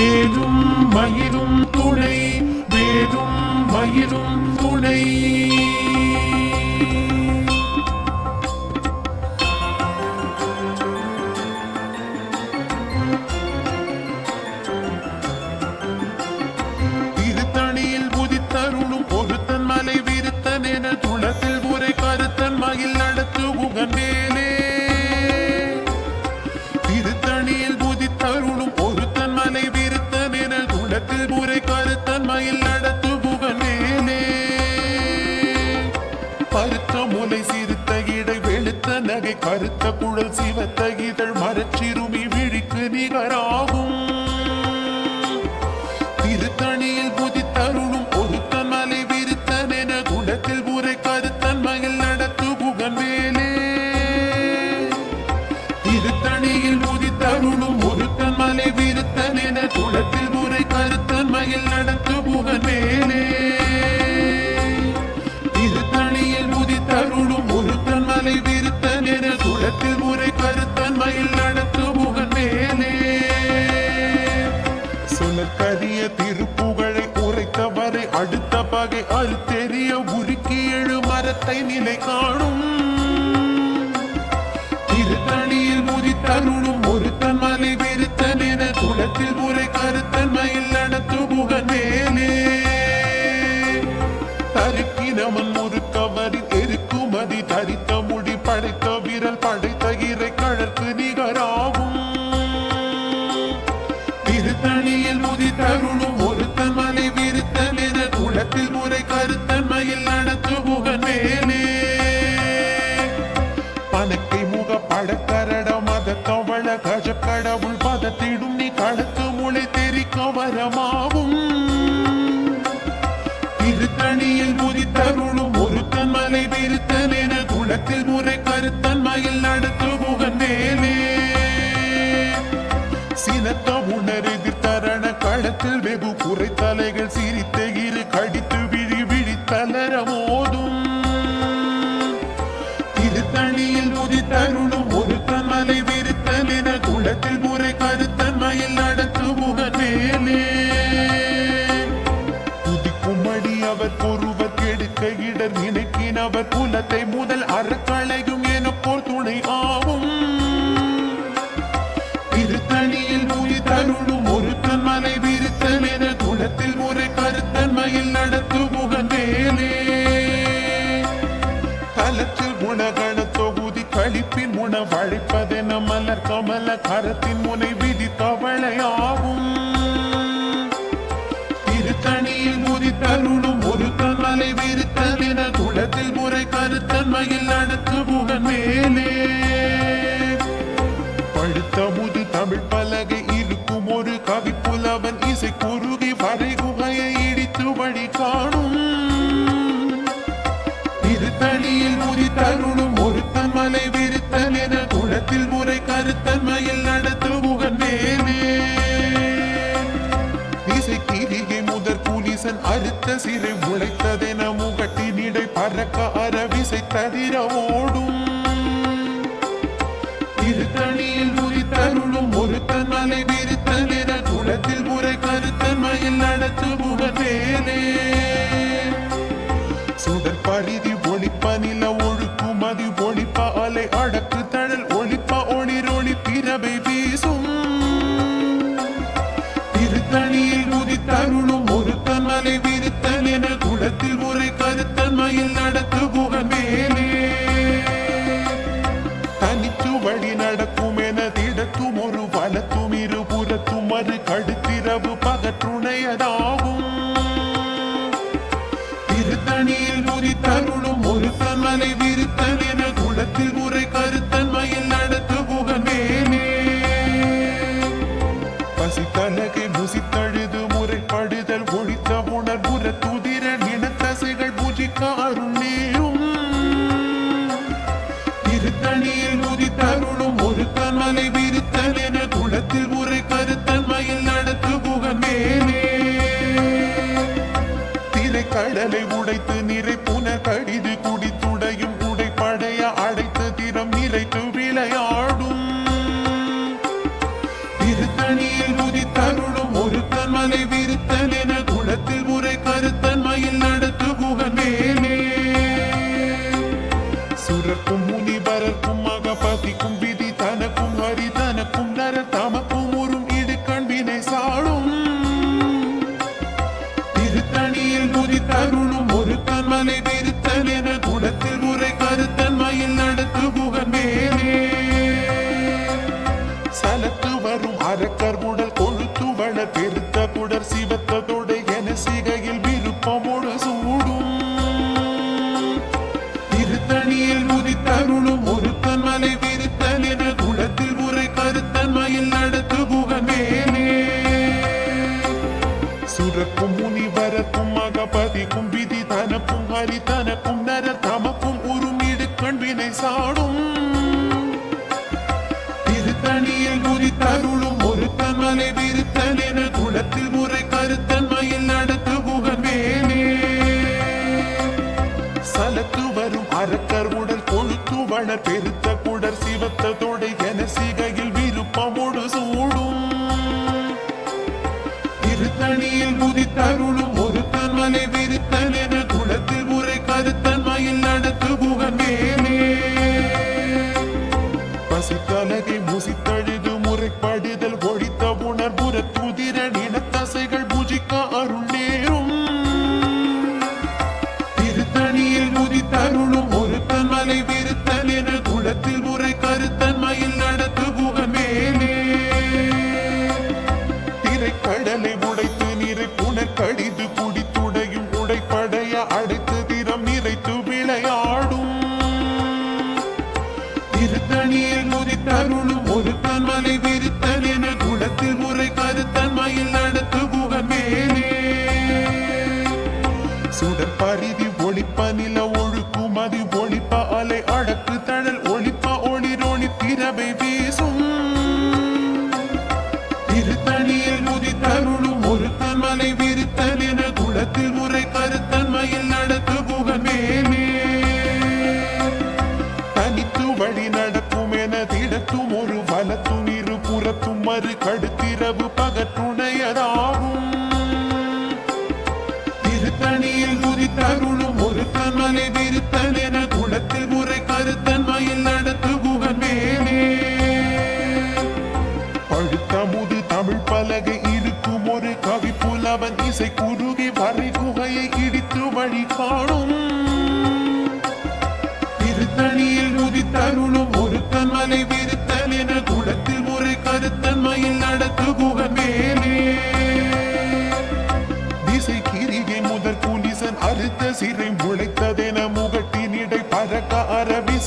வேதும் மயிரும் துணை வேதும் மயிரும் துணை. கருத்த நகை கருத்த குழல் சிவத்த இதழ் மரச்சிறுமி விழிக்கு நிகராகும். திருத்தணியில் புதித்தருளும் ஒருத்தன் மலை விருத்தன் என குணத்தில் உரை கருத்தன் மகிழ் நடத்து புகன் வேலே. திருத்தணியில் புதித்தருளும் ஒருத்தன் மலை விருத்தன் என குணத்தில் பகை அது தெரிய உருக்கி எழு மரத்தை நிலை காணும். திருத்தணியில் முதித்தருளும் ஒருத்தன் மலை வெறுத்தன் என குளத்தில் உரை கருத்தன் மயில் நடத்து புகனேனே என முறை கருத்தன் மயில் நடத்து முகந்தேனே சினத்த உணர் எதிர்த்தரண களத்தில் வெகு குறை தலைகள் சிரித்தே அவர் குலத்தை முதல் அறக்களையும் என போல் துணை ஆகும் திருத்தணியில் மொழி தருளும் ஒருத்தன் மலை விருத்தன் என குலத்தில் ஒரு கருத்தன்மையில் நடத்து முகந்தேனே தலத்தில் குணகண தொகுதி கழிப்பின் உணவழைப்பதென மலர் கமல கரத்தின் முனை விதி தவளையாகும் குளத்தில் முறை கருத்தன்மையில் அடுத்து முகன் மேலே. பழுத்த முது தமிழ் பலகை இருக்கும் ஒரு கவி புலவன் இசை குறுகி வரை குகையை இடித்து வழி காணும். திருத்தணியில் முதி தருணும் ஒருத்தன் மலை விருத்தல் என குளத்தில் முறை கருத்தன்மையில் நடத்து முகன் மேலே. இசை கிரிகை முதற் புலிசன் அறுத்த சிறை முளைத்ததென முக பறக்க அரவிசை தவிர ஓடும் திருத்தணியில் முறித்தருளும் ஒருத்த மலை விருத்தன் என குளத்தில் முறை கருத்த மயில் நடத்து முகநேனே சுடர் பரிதி 买到。கடலை உடைத்து நிறை புன கடிது குடி கருத்த குடர் சிவத்த தொடை என சிகையில் விருப்பமோடு சூடும். திருத்தணியில் முதித்தருளும் ஒருத்தன் மலை விருத்தன் என குளத்தில் உரை கருத்தன் மயில் நடத்து புகமேலே. சுரக்கும் முனி வரக்கும் விதி தனக்கும் ஹரி தனக்கும் தெய்வத்தை சிறுத்த நீர் முதித்தருள் Sana bir tane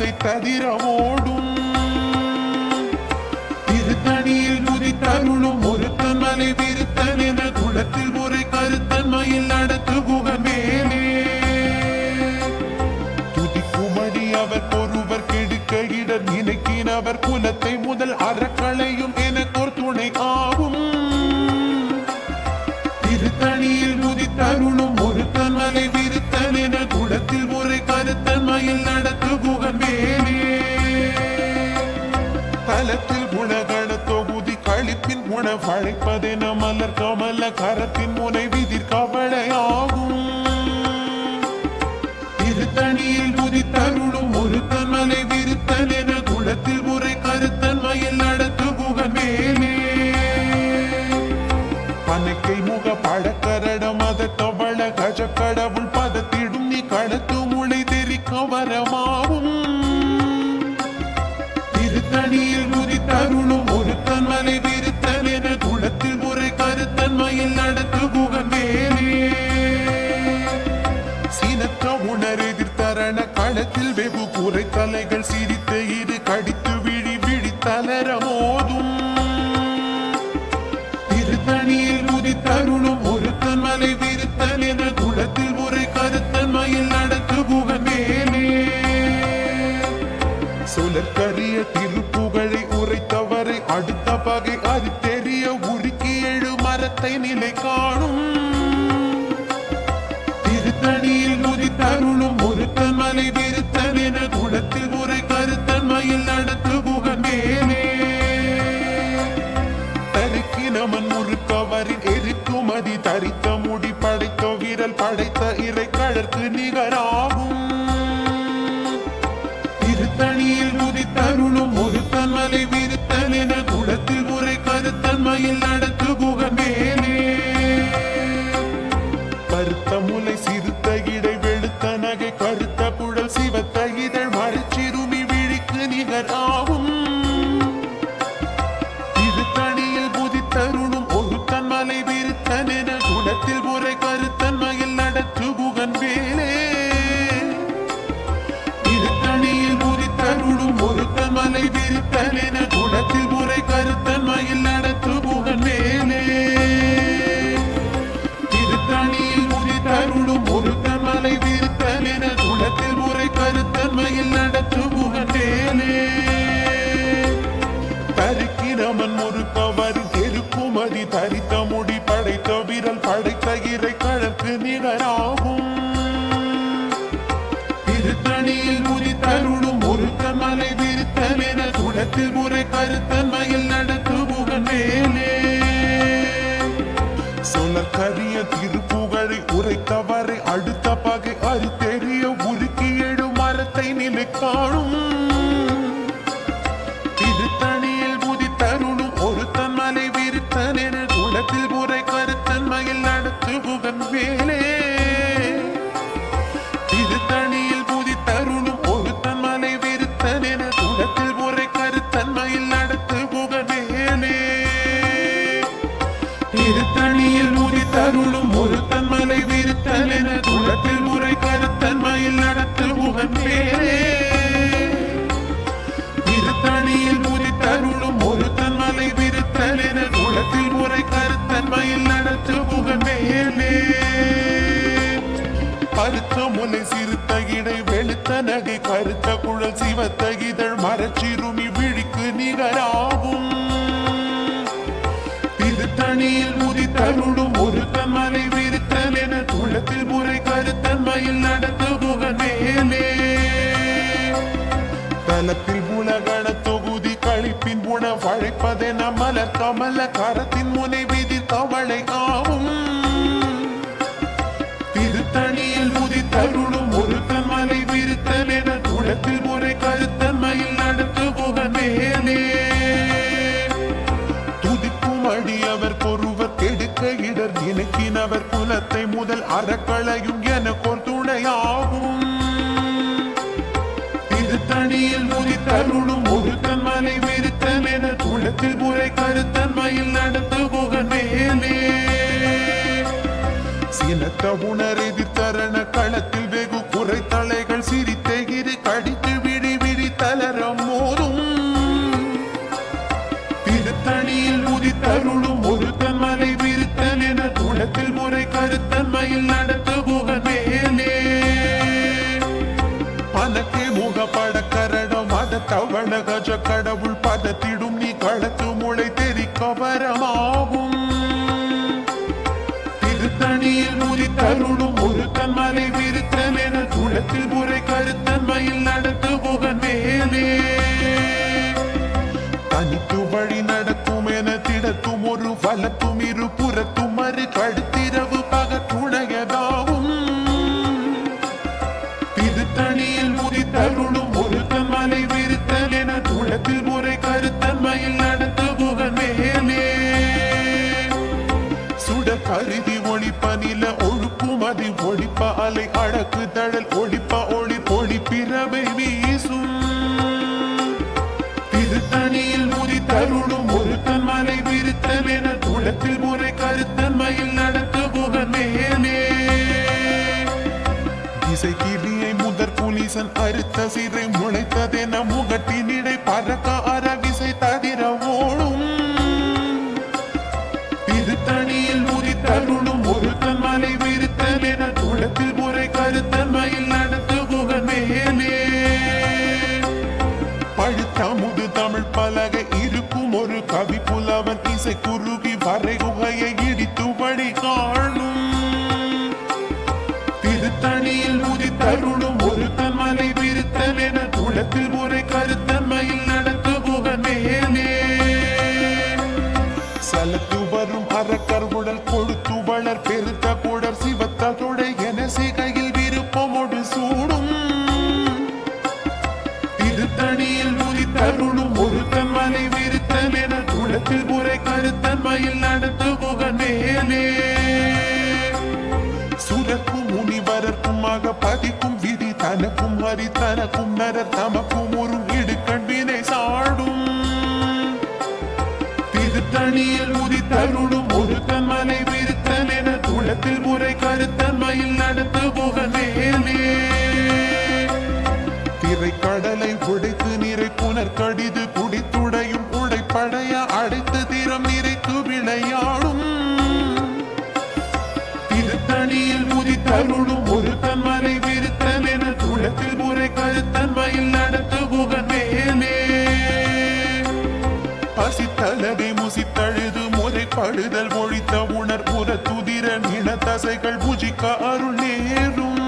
ஆசை தவிர ஓடும் திருத்தணியில் குதித்தருளும் ஒருத்தன் மலை விருத்தன் என்ற குளத்தில் ஒரு கருத்தன் மயில் நடத்து குகன் வேலே துதிக்குமடி அவர் ஒருவர் கெடுக்க இட நினைக்கின் அவர் குலத்தை முதல் அறக்களையும் களைப்பதென மலர் கமல கரத்தின் முனை விதிர் கவலையாகும் திருத்தணியில் புதித்தருளும் ஒருத்தன் மலை விருத்தன் என குளத்தில் முறை கருத்தன் மயில் நடத்து குகன் மேலே பனக்கை முக பழக்க கூரை தலைகள் சிரித்த இரு கடித்து விழி விழி தளர மோதும். திருத்தணியில் முதி தருணம் ஒருத்தன் மலை விருத்தன் என்ற குளத்தில் முறை கருத்தன் மயில் நடத்து புகன் மேலே. சுழற்கரிய உரைத்தவரை அடுத்த பகை அது தெரிய உருக்கி எழு மரத்தை நிலை காணும். you know தலைவராகும் திருத்தணியில் உதித்தருளும் ஒருத்த மலை விருத்தன் என குலத்தில் முறை கருத்தன்மையில் நடத்து புகழேனே சொலர் கரிய திருப்புகழை உரைத்தவரை அடுத்த பகை அறுத்தெறிய உருக்கி எழு மரத்தை நிலை காணும் திருத்தணியில் உதித்தருளும் ஒரு தன்மலை விருத்தல் என குளத்தில் முறை கருத்தன்மையில் நடத்து முகன் பேரே. திருத்தணியில் உதித்தருளும் ஒரு தன்மலை விருத்தல் என குளத்தில் முறை கருத்தன்மையில் நடத்து முகன் மேலே. கருத்த முலை சிறுத்த இடை வெளுத்த நகை கருத்த குழல் சிவத்த இதழ் மரச்சிறுமி விழிக்கு நிகராகும். திருத்தணியில் முதித்தருளும் ஒருத்த மலை விரித்தல் என குளத்தில் முறை கருத்தன் மயில் நடத்து புகன் தலத்தில் புலகண தொகுதி கழிப்பின் உண வழைப்பதென மலர் கமல கரத்தின் முனை விதி தவளை ஆகும் திருத்தணியில் முதித்தருளும் இடர் குலத்தை முதல் அறக்களையும் எனக்கோர் துணையாகும். திருத்தணியில் முதித்தருளும் ஒருத்தன் மலை விருத்தன் என குளத்தில் முறை கருத்தன் மயில் நடத்து புகன் மேலே. சினத்த உணர் எதிர்த்தரண களத்தில் வெகு குறை கருத்தன் மயில் நடத்து முகப்பட கரடம் மத தவண கஜ கடவுள் பதத்திடும் நீ களத்து முளை தெரிக்க வரமாகும் திருத்தணியில் உதித்தருளும் ஒரு தன்மலை விருத்தன் என குளத்தில் முறை கருத்தன்மையில் நடத்து புகன் மேலே தனித்து வழி நடக்கும் என திடத்தும் ஒரு வலத்தும் இரு புறத்தும் மறு கழுத்து அருளும் முதித்தருளும் ஒருத்தன் மலை விருத்தன் என துளத்தில் முறை கருத்தன் நடத்த நடத்து புகன் மேலே. சுட கருதி ஒளிப்ப நில ஒழுக்கும் அதி ஒளிப்ப அலை அழகு தழல் ஒளிப்ப ஒளி பொழி பிறவை வீசும். திருத்தணியில் முதித்தருளும் ஒருத்தன் மலை விருத்தல் என துளத்தில் முறை கருத்தன் நடத்த நடத்து புகன் மேலே. திசை கிளியை முதற் புலிசன் அரு சிறை முளைத்ததென முகட்டினிடை பறக்க அரவிசை தவிர ஓடும். திருத்தணியில் முதித்தருளும் ஒருத்தன் மலை விருத்தன் என குளத்தில் முறை கருத்தன் மயில் நடத்து புகன் மேலே. பழுத்தமுது தமிழ் பலகை இருக்கும் ஒரு கவி புலவன் இசை குறுகி வரை துளத்தில் முறை நடத்து புகன் மேலே சுரக்கும் முனிவரர்க்குமாக பதிக்கும் விதி தனக்கும் ஹரி தனக்கும் நரர் தமக்கும் ஒரு இடுக்கண்பினை சாடும். திருத்தணியில் உதித்தருளும் ஒரு தன்மலை விருத்தன் என துளத்தில் முறை கருத்தன்மையில் நடத்து புகன் மேலே திரைக்கடலை உடைத்து நிறை புனர்கடி பசித்தலகை முசித்தழுது முறைப்படுதல் மொழித்த உணர்புற துதிர நில தசைகள் பூஜிக்க அருள் நேரும்.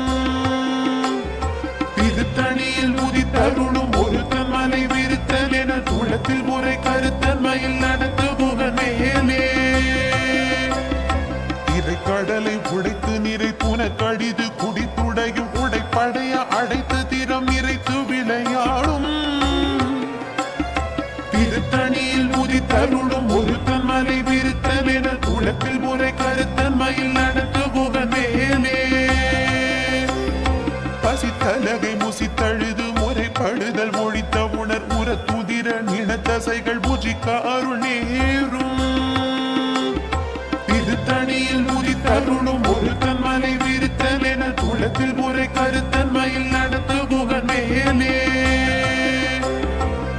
இது தனியில் முதித்தருளும் ஒருத்தன் மலை விருத்தல் என துளத்தில் முறை கருத்தன்மையில் நடத்தும் பசித்தலகை தழுது முறைப்படுதல் மொழித்த உணர் உர துதிர நினத்தசைகள் புஜிக்க அருள் நேரும். திருத்தணியில் முதித்தருளும் ஒரு தன்மலை விருத்தல் என குளத்தில் முறை கருத்தன்மையில் நடத்த புகழ் மேலே.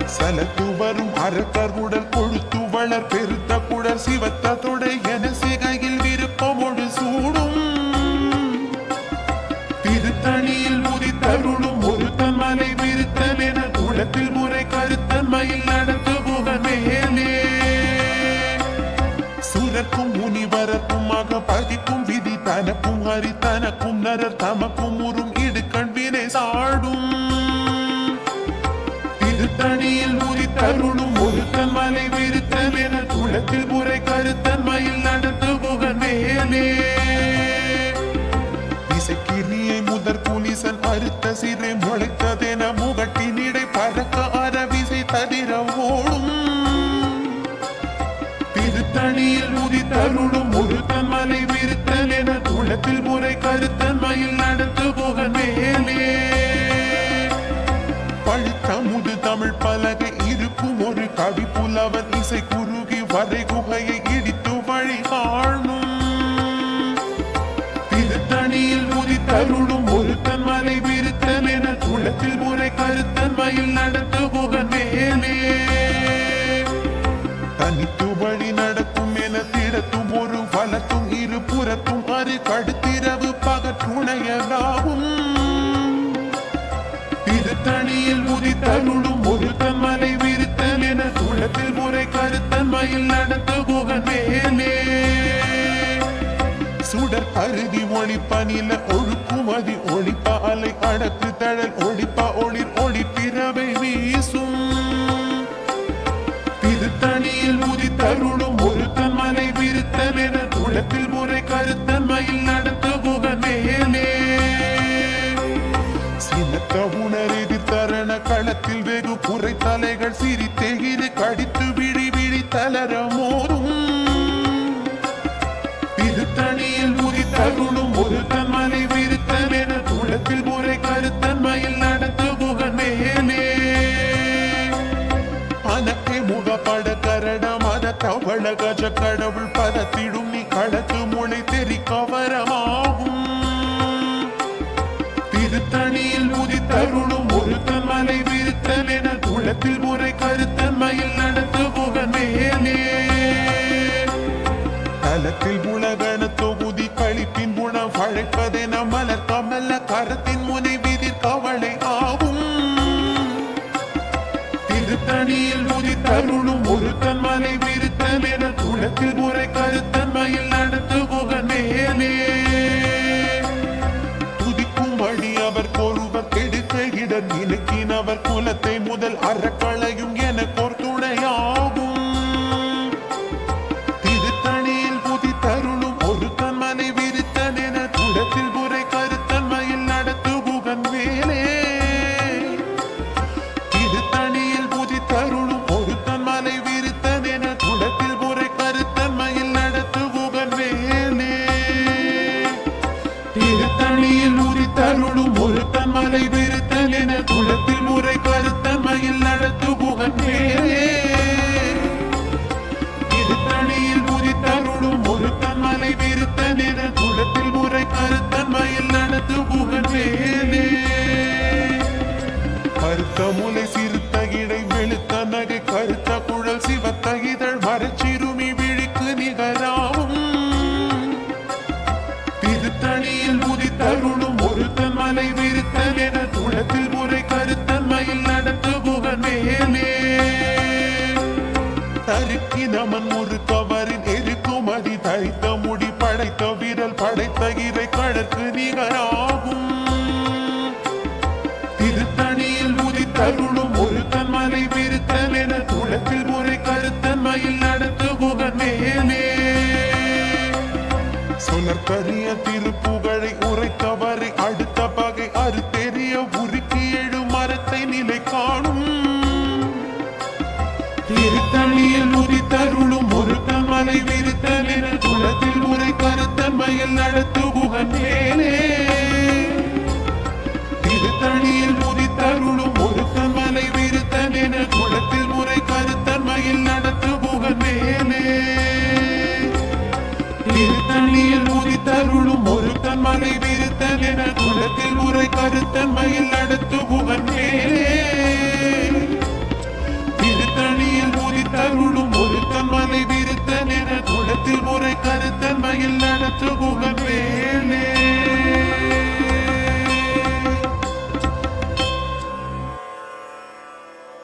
சலத்து வரும் அரக்கர் உடல் கொழுத்து வளர் பெருத்த குடல் சிவத்த தொடை தனக்கும் ஹரி நரர் தமக்கும் உறும் இடு கண்வினை சாடும். திருத்தணியில் தருணும் ஒருத்தன் மலை விருத்தன் என குளத்தில் முறை கருத்தன்மையில் நடத்து புகன் மேலே. இசைக்கிரியை முதற் புலிசன் அறுத்த சிறை முளைத்ததென முகட்டினிடை பறக்க அரவிசை தவிர ஓடும். திருத்தணியில் உதித்தருளும் தருணும் என துளத்தில் முறை கருத்தன்மையில் நடந்து போக மேலே. பழுத்தமுது தமிழ் பலகை இருக்கும் ஒரு கவி புலவன் இசை குறுகி வரை குகையை இடித்து பகற்றுணையதாகும் திருத்தணியில் உதித்தருளும் ஒரு தன்மலை விருத்தல் என குளத்தில் முறை கருத்தன்மையில் நடத்த புகன் மேலே. சுடர் அருதி ஒளிப்பனில ஒழுக்குமதி ஒளிப்ப அலை அடக்கு தழல் ஒளிப்ப ஒளிர் ஒளிப்பிறவை வீசும். திருத்தணியில் உதித்தருளும் தவள கடவுள் பதத்திடும் நீ கடத்து முளை தெரி கவரமாகும். திருத்தணியில் உதி தருணும் ஒருத்த மலை விருத்தல் என குளத்தில் முறை கருத்த மயில் நடத்து புகன் மேலே. தலத்தில் உலகன தொகுதி கழிப்பின் குணம் படைத்த முடி படைத்த விரல் படைத்த இதை கடற்கு நிகராகும் திருத்தணியில் உதித்தருளும் ஒரு தன்மலை விருத்தன் என துளத்தில் முறை கருத்தன்மையில் நடத்து புகன் மேலே. சொலற்கரிய திருப்புகழை உரைத்தவர் கருத்தன் திருத்தணியில் உதித்தருளும் ஒருத்தன் மலை விருத்தன் என குளத்தில் முறை கருத்தன் மயில் திருத்தணியில் உதித்தருளும் ஒருத்தன் மலை விருத்தன் என குளத்தில் முறை கருத்தன் மயில் திருத்தணியில் ஒருத்தன் மலை விருத்தன் என குளத்தில் முறை கருத்தன் إلا لتقبل مني